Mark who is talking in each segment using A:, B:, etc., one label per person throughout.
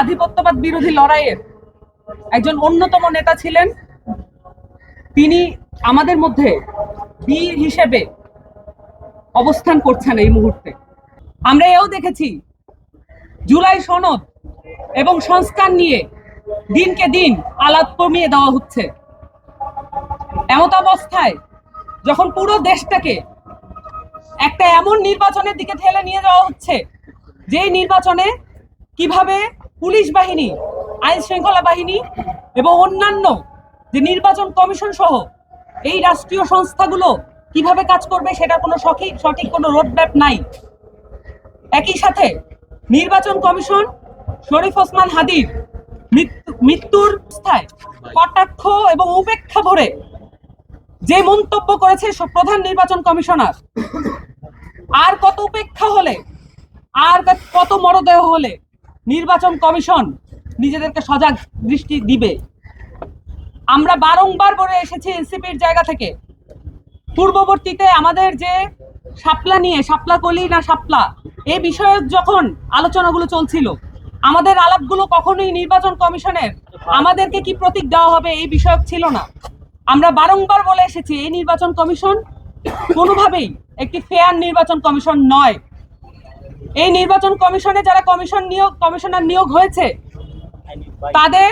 A: আধিপত্যবাদ বিরোধী লড়াইয়ের একজন অন্যতম নেতা ছিলেন। তিনি আমাদের মধ্যে বীর হিসেবে অবস্থান করছেন এই মুহূর্তে। আমরা এও দেখেছি জুলাই সনদ এবং সংস্কার নিয়ে দিনকে দিন আলাপ কমিয়ে দেওয়া হচ্ছে। এমত অবস্থায় যখন পুরো দেশটাকে একটা এমন নির্বাচনের দিকে ঠেলে নিয়ে যাওয়া হচ্ছে যে নির্বাচনে কীভাবে পুলিশ বাহিনী, আইন শৃঙ্খলা বাহিনী এবং অন্যান্য যে নির্বাচন কমিশন সহ এই রাষ্ট্রীয় সংস্থাগুলো কীভাবে কাজ করবে সেটা কোনো সঠিক সঠিক কোনো রোডম্যাপ নাই। একই সাথে নির্বাচন কমিশন শরীফ ওসমান হাদির মৃত্যু- মৃত্যুর অবস্থায় কটাক্ষ এবং উপেক্ষা ভরে যে মন্তব্য করেছে প্রধান নির্বাচন কমিশনার, আর কত উপেক্ষা হলে, আর কত মরদেহ হলে নির্বাচন কমিশন নিজেদেরকে সজাগ দৃষ্টি দিবে। আমরা বারংবার বলে এসেছি এনসিপির জায়গা থেকে। পূর্ববর্তীতে আমাদের যে শাপলা নিয়ে শাপলা কলি না শাপলা এই বিষয়ক যখন আলোচনাগুলো চলছিল, আমাদের আলাপগুলো কখনোই নির্বাচন কমিশনের আমাদেরকে কি প্রতীক দেওয়া হবে এই বিষয়ক ছিল না। আমরা বারংবার বলে এসেছি, এই নির্বাচন কমিশন কোনোভাবেই একটি ফেয়ার নির্বাচন কমিশন নয়। এই নির্বাচন কমিশনে যারা কমিশন নিয়োগ, কমিশনার নিয়োগ হয়েছে, তাদের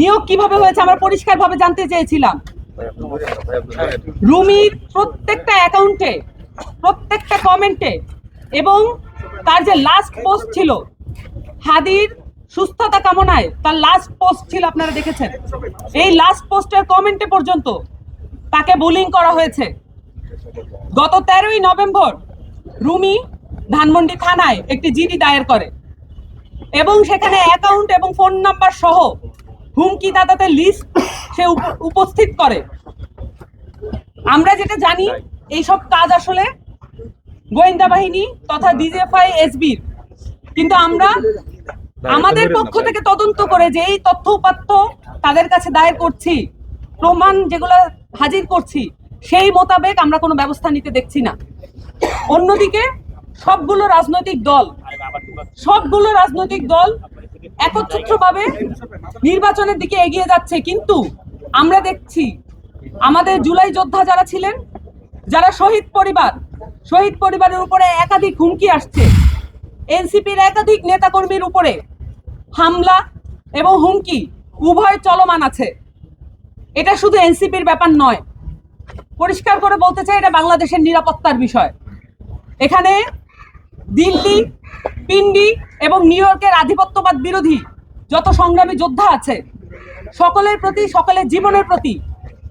A: নিয়োগ কীভাবে হয়েছে আমরা পরিষ্কারভাবে জানতে চেয়েছিলাম। রুমির প্রত্যেকটা অ্যাকাউন্টে, প্রত্যেকটা কমেন্টে এবং তার যে লাস্ট পোস্ট ছিল, হাদির সুস্থতা কামনায় তার লাস্ট পোস্ট ছিল, আপনারা দেখেছেন। এই লাস্ট পোস্টের কমেন্টে পর্যন্ত তাকে বুলিং করা হয়েছে। গত তেরোই নভেম্বর রুমি ধানমন্ডি থানায় একটি জিডি দায়ের করে। এবং সেখানে অ্যাকাউন্ট এবং ফোন নাম্বার সহ হুমকি দাতাতে লিস্ট সে উপ- উপস্থিত করে। আমরা যেটা জানি, এইসব কাজ আসলে গোয়েন্দা বাহিনী তথা ডিজিএফআই এসবির কিন্তু আমরা আমাদের পক্ষ থেকে তদন্ত করে যে এই তথ্য উপাত্ত তাদের কাছে দায়ের করছি, প্রমাণ যেগুলো হাজির করছি, সেই মোতাবেক আমরা কোনো ব্যবস্থা নিতে দেখছি না। অন্যদিকে সবগুলো রাজনৈতিক দল, সবগুলো রাজনৈতিক দল একত্রিতভাবে নির্বাচনের দিকে এগিয়ে যাচ্ছে। কিন্তু আমরা দেখছি আমাদের জুলাই যোদ্ধা যারা ছিলেন, যারা শহীদ পরিবার, শহীদ পরিবারের উপরে একাধিক হুমকি আসছে। এনসিপির একাধিক নেতাকর্মীর উপরে হামলা এবং হুমকি উভয় চলমান আছে। এটা শুধু এনসিপির ব্যাপার নয়। পরিষ্কার করে বলতে চাই, এটা বাংলাদেশের নিরাপত্তার বিষয়। এখানে দিল্লি পিন্ডি এবং নিউ ইয়র্কের আধিপত্যবাদ বিরোধী যত সংগ্রামী যোদ্ধা আছে সকলের প্রতি সকলের জীবনের প্রতি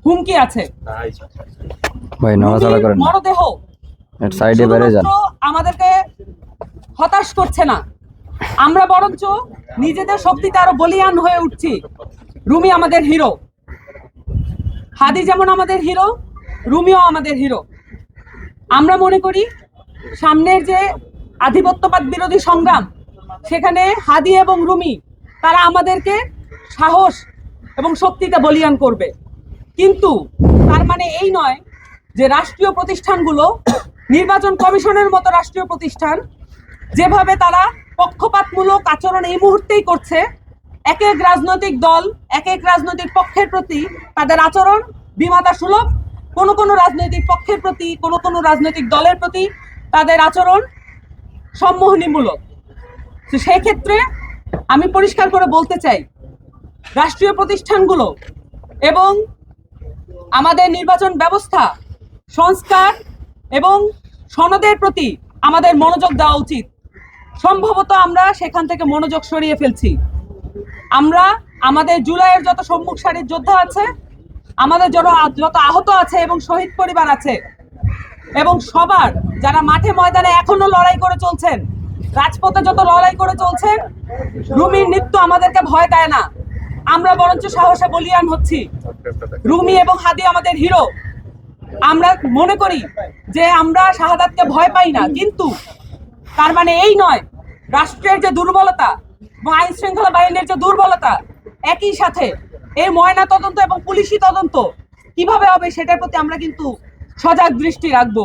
A: হুমকি আছে।
B: ভাই নড়াচড়া করেন
A: মরদেহ
B: সাইডে বেড়ে যান।
A: আমাদেরকে হতাশ করছে না। আমরা বরঞ্চ নিজেদের শক্তিতে আরও বলিয়ান হয়ে উঠছি। রুমি আমাদের হিরো হাদি যেমন আমাদের হিরো রুমিও আমাদের হিরো আমরা মনে করি সামনের যে আধিপত্যবাদ বিরোধী সংগ্রাম। সেখানে হাদি এবং রুমি, তারা আমাদেরকে সাহস এবং শক্তিতে বলিয়ান করবে। কিন্তু তার মানে এই নয় যে রাষ্ট্রীয় প্রতিষ্ঠানগুলো, নির্বাচন কমিশনের মতো রাষ্ট্রীয় প্রতিষ্ঠান, যেভাবে তারা পক্ষপাতমূলক আচরণ এই মুহূর্তেই করছে, এক এক রাজনৈতিক দল, এক এক রাজনৈতিক পক্ষের প্রতি তাদের আচরণ বিমাতা সুলভ। কোনো কোনো রাজনৈতিক পক্ষের প্রতি, কোনো কোনো রাজনৈতিক দলের প্রতি তাদের আচরণ সম্মোহনীমূলক। তো সেই ক্ষেত্রে আমি পরিষ্কার করে বলতে চাই, রাষ্ট্রীয় প্রতিষ্ঠানগুলো এবং আমাদের নির্বাচন ব্যবস্থা, সংস্কার এবং সনদের প্রতি আমাদের মনোযোগ দেওয়া উচিত। সম্ভবত আমরা সেখান থেকে মনোযোগ সরিয়ে ফেলছি। আমরা, আমাদের জুলাইয়ের যত সম্মুখ সারির যোদ্ধা আছে, আমাদের যত যত আহত আছে এবং শহীদ পরিবার আছে এবং সবার যারা মাঠে ময়দানে এখনও লড়াই করে চলছেন, রাজপথে যত লড়াই করে চলছেন, রুমির নৃত্য আমাদেরকে ভয় দেয় না। আমরা বরঞ্চ সাহসে বলিয়ান হচ্ছি। রুমি এবং হাদি আমাদের হিরো। আমরা মনে করি যে আমরা শাহাদাতকে ভয় পাই না, কিন্তু তার মানে এই নয়, রাষ্ট্রের যে দুর্বলতা এবং আইন শৃঙ্খলা বাহিনীর যে দুর্বলতা একই সাথে, এই ময়না তদন্ত এবং পুলিশি তদন্ত কীভাবে হবে সেটার প্রতি আমরা কিন্তু সজাগ দৃষ্টি রাখব।